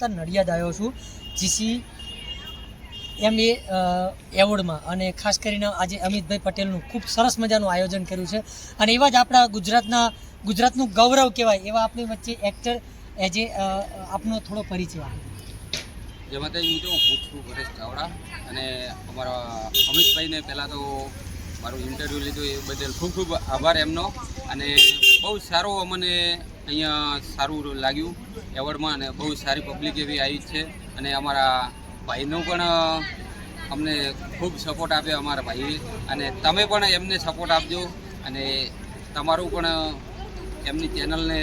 વિસ્તાર નડિયાદ આવ્યો છું જીસી એમ એ એવોર્ડમાં. અને ખાસ કરીને આજે અમિતભાઈ પટેલનું ખૂબ સરસ મજાનું આયોજન કર્યું છે. અને એવા જ આપણા ગુજરાતના, ગુજરાતનું ગૌરવ કહેવાય એવા આપણી વચ્ચે એક્ટર એ આપનો થોડો પરિચય આપો. જય માતાજી મિત્રો હું છું પરેશ ચાવડા અને અમારા અમિતભાઈને પહેલાં તો મારું ઇન્ટરવ્યૂ લીધું એ બદલ ખૂબ ખૂબ આભાર એમનો. અને બહુ સારો અમને અહીંયા સારું લાગ્યું એવોર્ડમાં અને બહુ સારી પબ્લિક એવી આવી છે અને અમારા ભાઈનો પણ અમને ખૂબ સપોર્ટ આપ્યો અમારા ભાઈએ. અને તમે પણ એમને સપોર્ટ આપજો અને તમારું પણ એમની ચેનલને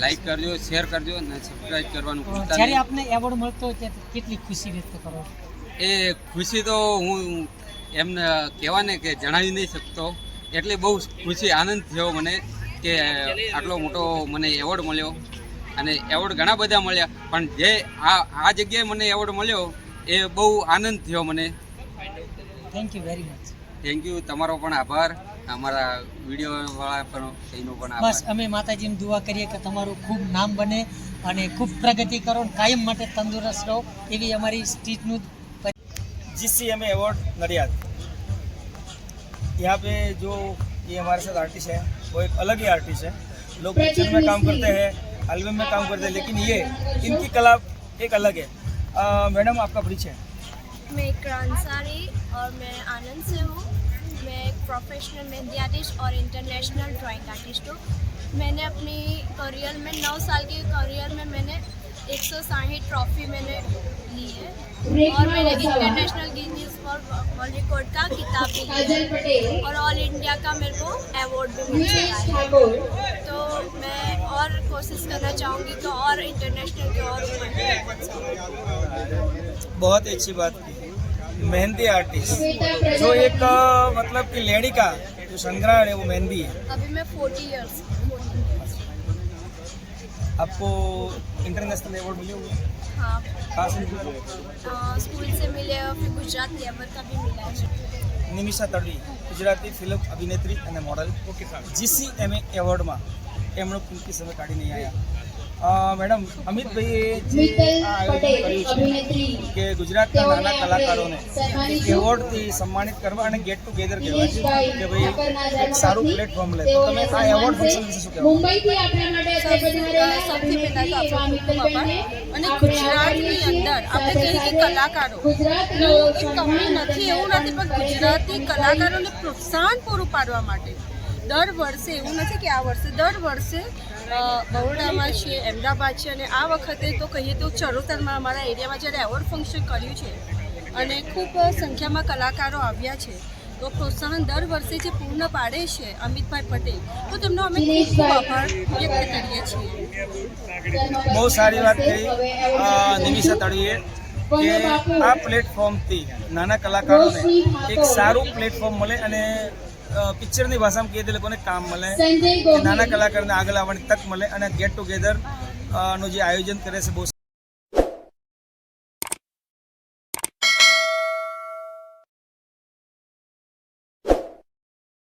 લાઈક કરજો શેર કરજો અને સબસ્ક્રાઈબ કરવાનું ભૂલતા જ્યારે આપને એવોર્ડ મળતો કેટલી ખુશી વ્યક્ત કરો? એ ખુશી તો હું એમને કહેવાને કે જણાવી નહીં શકતો. એટલે બહુ ખુશી આનંદ થયો મને. કે આટલો મોટો મને એવોર્ડ મળ્યો અને એવોર્ડ ઘણા બધા મળ્યા પણ જે આ આ જગ્યાએ મને એવોર્ડ મળ્યો એ બહુ આનંદ થયો મને thank you very much thank you તમારો પણ આભાર અમારા વિડીયોવાળા પણ એનો પણ બસ આભાર અમે માતાજીને દુઆ કરીએ કે તમારું ખૂબ નામ બને અને ખૂબ પ્રગતિ કરો અને કાયમ માટે તંદુરસ્ત રહો એવી અમારી સ્ટીચનું जीसीएमए अवार्ड नडियाद यहाँ पे जो ये हमारे साथ आर्टिस्ट है वो एक अलग ही आर्टिस्ट है। लोग पिक्चर में काम करते हैं एल्बम में काम करते हैं, लेकिन ये इनकी कला एक अलग है। मैडम, आपका परिचय? मैं क्रांसारी और मैं आनंद से हूँ। मैं एक प्रोफेशनल मेहंदी आर्टिस्ट और इंटरनेशनल ड्राइंग आर्टिस्ट हूँ। मैंने अपनी करियर में नौ साल के करियर में मैंने एक सौ साठ ट्रॉफी मैंने ली है। और मैंने इंटरनेशनल गिनीज वर्ल्ड रिकॉर्ड का किताब भी लिया है और ऑल इंडिया का मेरे को अवार्ड भी मिल चुका है। तो मैं और कोशिश करना चाहूँगी तो और इंटरनेशनल के और। बहुत ही अच्छी बात की। मेहंदी आर्टिस्ट जो एक मतलब कि लेडी का जो संग्रह है वो मेहंदी है। अभी मैं फोर्टी ईयर्स आपको इंटरनेशनल अवार्ड मिले हुए हैं? हाँ कहाँ से मिले हुए? अ, स्कूल से मिले और फिर गुजरात लेवल का भी मिला है નિમિષા તડવી ગુજરાતી ફિલ્મ અભિનેત્રી અને મોડલ ઓકે જીસીએમએ એવોર્ડમાં એમનો કિંમતી સમય કાઢીને આવ્યા અ, મેડમ અમિતભાઈએ જે કર્યું છે કે ગુજરાતના નાના કલાકારોને એવોર્ડથી સન્માનિત કરવા અને ગેટ ટુગેધર કહેવાય કે ભાઈ એક સારું પ્લેટફોર્મ લે. તો તમે આ એવોર્ડ ફંક્શન વિશે શું કહેવા મુંબઈથી આપણા માટે સૌથી પહેલા તો આપણો અને ગુજરાતની અંદર આપણે કહીએ કે કલાકારો કમી નથી એવું નથી પણ ગુજરાતી કલાકારોને પ્રોત્સાહન પૂરું પાડવા માટે દર વર્ષે એવું નથી કે આ વર્ષે દર વર્ષે બરોડામાં છે અમદાવાદ છે અને આ વખતે તો કહીએ તો ચરોતરમાં અમારા એરિયામાં જ્યારે એવોર્ડ ફંક્શન કર્યું છે અને ખૂબ સંખ્યામાં કલાકારો આવ્યા છે તો પ્રોત્સાહન દર વર્ષે જે પૂર્ણ પાડે છે અમિતભાઈ પટેલ તો તેમનો અમે ખૂબ ખૂબ આભાર વ્યક્ત કરીએ છીએ. બહુ સારી વાત કરી નિમિષા તળીએ કે આ પ્લેટફોર્મથી નાના કલાકારોને એક સારું પ્લેટફોર્મ મળે અને પિક્ચરની ભાષામાં કહીએ તો લોકોને કામ મળે નાના કલાકારને આગળ આવવાની તક મળે અને ગેટ ટુગેધરનું જે આયોજન કરે છે બહુ